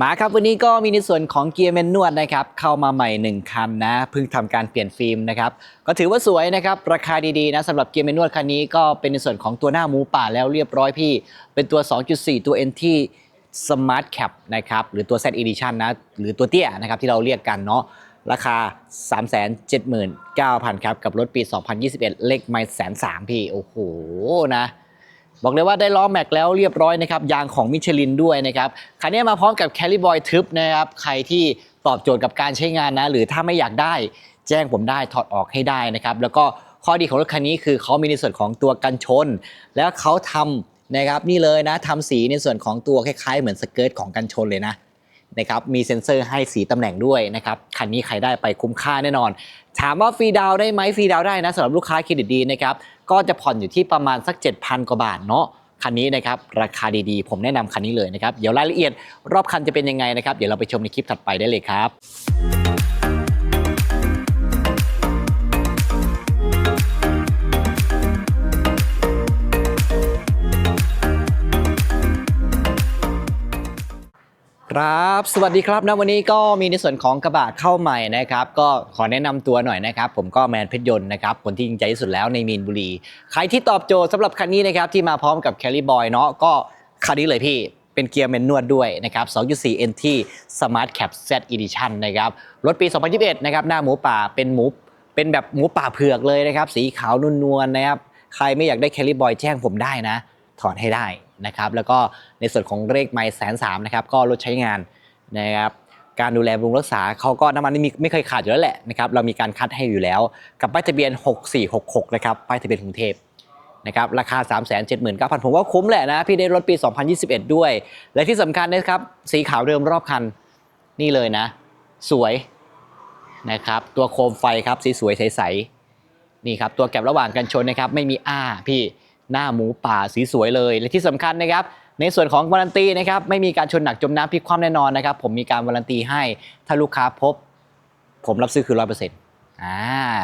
มาครับวันนี้ก็มีในส่วนของเกียร์แมนนวดนะครับเข้ามาใหม่ 1 คันนะเพิ่งทำการเปลี่ยนฟิล์มนะครับก็ถือว่าสวยนะครับราคาดีๆนะสำหรับเกียร์แมนนวดคันนี้ก็เป็นในส่วนของตัวหน้าหมูป่าแล้วเรียบร้อยพี่ เป็นตัว 2.4 ตัว NT Smart Cap นะครับหรือตัว Z Edition นะหรือตัวเตี้ยนะครับที่เราเรียกกันเนาะราคา 379,000 ครับ กับรถปี 2021 เลขไม่แสนสามพี่ โอ้โหนะ บอกเลยว่าได้ล้อแม็กแล้วเรียบร้อยนะครับยางของมิชลินด้วยนะครับคันนี้มาพร้อมกับแคลิบอยทึบนะครับใครที่ตอบโจทย์กับการใช้งานนะ หรือถ้าไม่อยากได้แจ้งผมได้ถอดออกให้ได้นะครับแล้วก็ข้อดีของรถคันนี้คือเขามีในส่วนของตัวกันชน แล้วเขาทำนะครับนี่เลยนะทำสีในส่วนของตัวคล้ายๆ เหมือนสเกิร์ตของกันชนเลยนะนะครับมีเซ็นเซอร์ให้สีตำแหน่งด้วยนะครับคันนี้ใครได้ไปคุ้มค่าแน่นอน ถามว่าฟรีดาวได้ไหมฟรีดาวได้นะสำหรับลูกค้าเครดิตดีนะครับ ก็จะผ่อนอยู่ที่ประมาณสัก 7,000 กว่าบาทเนาะคันนี้นะครับราคาดีๆ ผมแนะนำคันนี้เลยนะครับ เดี๋ยวรายละเอียดรอบคันจะเป็นยังไงนะครับ เดี๋ยวเราไปชมในคลิปถัดไปได้เลยครับ สวัสดีครับนะวันนี้ก็มีในส่วนของกระบะเข้าใหม่นะครับ ก็ขอแนะนำตัวหน่อยนะครับ ผมก็แมนเพชรยนต์นะครับ คนที่จริงใจที่สุดแล้วในมีนบุรี ใครที่ตอบโจทย์สำหรับคันนี้นะครับ ที่มาพร้อมกับแคลรี่บอยเนาะก็คันนี้เลยพี่เป็นเกียร์แมนนวดด้วยนะครับ 2.4 NT Smart Cap Z Edition นะครับ รถปี 2021 นะครับ หน้าหมูป่าเป็นหมูเป็นแบบหมูป่าเผือกเลยนะครับ สีขาวนวลๆนะครับ ใครไม่อยากได้แคลรี่บอยแจ้งผมได้นะ ถอนให้ได้นะครับแล้วก็ในส่วนของเลขไมล์แสนสามนะครับก็ลดใช้งาน นะครับการดูแลบำรุงรักษาเขาก็น้ำมันนี่ไม่เคยขาดอยู่แล้วแหละนะครับเรามีการคัดให้อยู่แล้ว กับป้ายทะเบียน 6466 นะครับป้ายทะเบียนกรุงเทพนะครับราคา 379,000ผมว่าคุ้มแหละนะ พี่ได้รถปี 2021 ด้วย และที่สำคัญนะครับสีขาวเดิมรอบคันนี่เลยนะ สวยนะครับตัวโคมไฟครับสีสวยใสๆนี่ครับตัวแก็บระหว่างกันชนนะครับไม่มีอ้าพี่ หน้าหมูป่าสีสวยเลย และที่สำคัญนะครับ ในส่วนของวารันตีนะครับไม่มีการชนหนักจมน้ำพลิกคว่ำแน่นอนนะครับ ผมมีการวารันตีให้ถ้าลูกค้าพบ ผมรับซื้อคือร้อยเปอร์เซ็นต์อ่า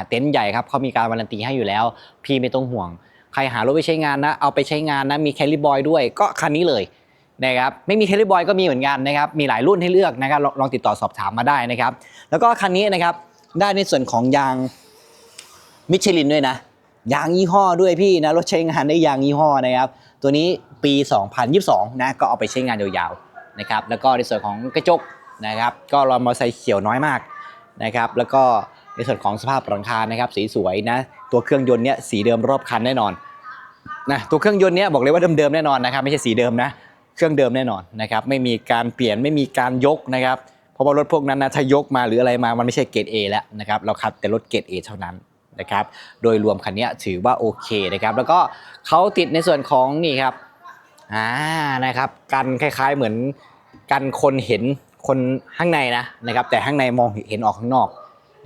เต็นท์ใหญ่ครับเขามีการวารันตีให้อยู่แล้ว พี่ไม่ต้องห่วง ใครหารถไปใช้งานนะ เอาไปใช้งานนะมีแคลิบอยด้วยก็คันนี้เลยนะครับไม่มีแคลิบอยก็มีเหมือนกันนะครับมีหลายรุ่นให้เลือกนะครับลอลองติดต่อสอบถามมาได้นะครับ แล้วก็คันนี้นะครับได้ในส่วนของยางมิชลินด้วยนะ ยางยี่ห้อด้วยพี่นะรถใช้งานได้ยางยี่ห้อนะครับ ตัวนี้ปี 2022 นะก็เอาไปใช้งานยาวๆนะครับแล้วก็ในส่วนของกระจกนะครับ ก็รอมอเตอร์ไซค์เขียวน้อยมากนะครับ แล้วก็ในส่วนของสภาพหลังคานะครับ สีสวยนะตัวเครื่องยนต์เนี้ยสีเดิมรอบคันแน่นอนนะตัวเครื่องยนต์เนี้ยบอกเลยว่าเดิมๆแน่นอนนะครับ ไม่ใช่สีเดิมนะเครื่องเดิมแน่นอนนะครับไม่มีการเปลี่ยนไม่มีการยกนะครับเพราะว่ารถพวกนั้นนะถ้ายกมาหรืออะไรมามันไม่ใช่เกรด A แล้วนะครับเราคัดแต่รถเกรด A เท่านั้น นะครับโดยรวมคันนี้ถือว่าโอเคนะครับแล้วก็เขาติดในส่วนของนี่ครับอ่านะครับกันคล้ายๆเหมือนกันคนเห็นคนข้างในนะนะครับแต่ข้างในมองเห็นออกข้างนอก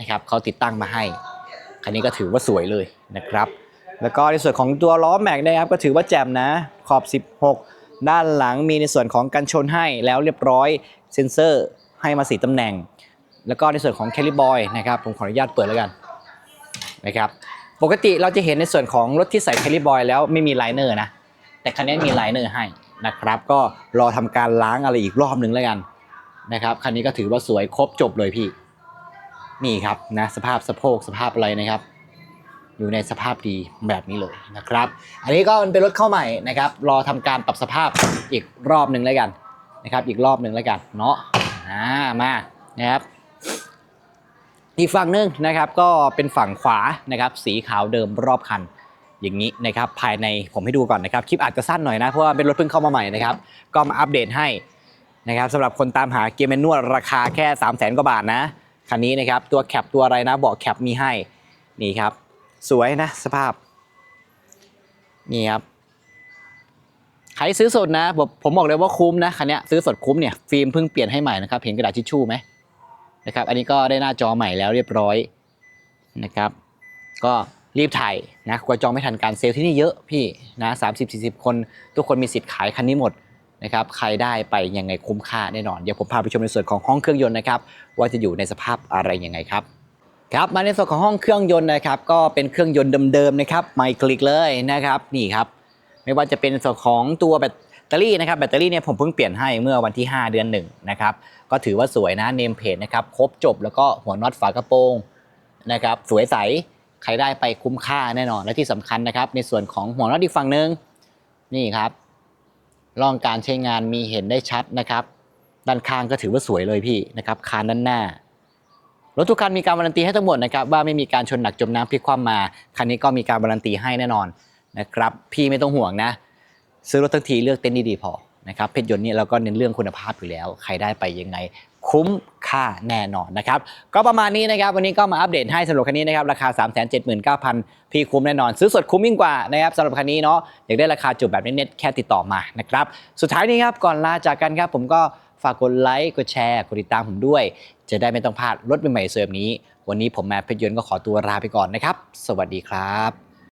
นะครับเขาติดตั้งมาให้ คันนี้ก็ถือว่าสวยเลยนะครับ แล้วก็ในส่วนของตัวล้อแม็กนะครับก็ถือว่าแจ่มนะขอบ 16 ด้านหลังมีในส่วนของกันชนให้แล้วเรียบร้อยเซ็นเซอร์ให้มาสีตำแหน่ง แล้วก็ในส่วนของแคลิบอยนะครับผมขออนุญาตเปิดแล้วกัน นะครับปกติเราจะเห็นในส่วนของรถที่ใส่แคลิบอยแล้วไม่มีไลเนอร์นะแต่คันนี้มีไลเนอร์ให้นะครับ ก็รอทำการล้างอะไรอีกรอบหนึ่งแล้วกันนะครับคันนี้ก็ถือว่าสวยครบจบเลยพี่ นี่ครับนะสภาพสะโพกสภาพอะไรนะครับ อยู่ในสภาพดีแบบนี้เลยนะครับ อันนี้ก็มันเป็นรถเข้าใหม่นะครับ รอทำการปรับสภาพอีกรอบหนึ่งแล้วกันนะครับ อีกรอบหนึ่งแล้วกันเนาะอ่ามานะครับ อีกฝั่งหนึงนะครับก็เป็นฝั่งขวานะครับสีขาวเดิมรอบคันอย่างนี้นะครับภายในผมให้ดูก่อนนะครับคลิปอาจจะสั้นหน่อยนะเพราะว่าเป็นรถเพิ่งเข้ามาใหม่นะครับก็มาอัปเดตให้นะครับสำหรับคนตามหาเกียร์แมนนวลราคาแค่ 3 0 0แสนกว่าบาทนะคันนี้นะครับตัวแคปตัวอะไรนะเบาะแคปมีให้นี่ครับ สวยนะสภาพนี่ครับใครซื้อสดนะผมผมบอกเลยว่าคุ้มนะคันนี้ซื้อสดคุ้มเนี่ยฟิล์มเพิ่งเปลี่ยนให้ใหม่นะครับเห็นกระดาษทิชชู่ไหม นะครับ อันนี้ก็ได้หน้าจอใหม่แล้วเรียบร้อยนะครับ ก็รีบถ่ายนะกลัวจองไม่ทันการเซลล์ที่นี่เยอะพี่นะสามสิบสี่สิบคน ทุกคนมีสิทธิ์ขายคันนี้หมดนะครับ ใครได้ไปยังไงคุ้มค่าแน่นอน เดี๋ยวผมพาไปชมในส่วนของห้องเครื่องยนต์นะครับ ว่าจะอยู่ในสภาพอะไรยังไงครับครับมาในส่วนของห้องเครื่องยนต์นะครับก็เป็นเครื่องยนต์เดิมๆนะครับไม่คลิกเลยนะครับนี่ครับ ไม่ว่าจะเป็นส่วนของตัวแบบ ตเตอรี่นะครับแบตเตอรี่เนี่ยผมเพิ่งเปลี่ยนให้เมื่อวันที่ 5 เดือนหนึ่งนะครับก็ถือว่าสวยนะเนมเพจนะครับครบจบแล้วก็หัวน็อตฝากระโปรงนะครับสวยใสใครได้ไปคุ้มค่าแน่นอนและที่สำคัญนะครับ ในส่วนของหัวน็อตอีกฝั่งหนึ่งนี่ครับร่องการใช้งานมีเห็นได้ชัดนะครับ ด้านข้างก็ถือว่าสวยเลยพี่นะครับคานด้านหน้ารถทุกคันมีการการันตีให้ทั้งหมดนะครับว่าไม่มีการชนหนักจมน้ำพลิกคว่ำมาคันนี้ก็มีการการันตีให้แน่นอนนะครับ พี่ไม่ต้องห่วงนะ ซื้อรถทั้งทีเลือกเต็นท์ดีๆพอนะครับเพชรยนต์เนี่ยเราก็เน้นเรื่องคุณภาพอยู่แล้ว ใครได้ไปยังไงคุ้มค่าแน่นอนนะครับก็ประมาณนี้นะครับวันนี้ก็มาอัปเดตให้สำหรับคันนี้นะครับราคา 3 7 9 0 0 0 พี่คุ้มแน่นอน ซื้อสดคุ้มยิ่งกว่านะครับสำหรับคันนี้เนาะอยากได้ราคาจุดแบบเน็ตๆแค่ติดต่อมานะครับสุดท้ายนี้ครับก่อนลาจากกันครับผมก็ฝากกดไลค์กดแชร์กดติดตามผมด้วย จะได้ไม่ต้องพลาดรถใหม่ๆเสริมนี้ วันนี้ผมแมนเพชรยนต์ก็ขอตัวลาไปก่อนนะครับ สวัสดีครับ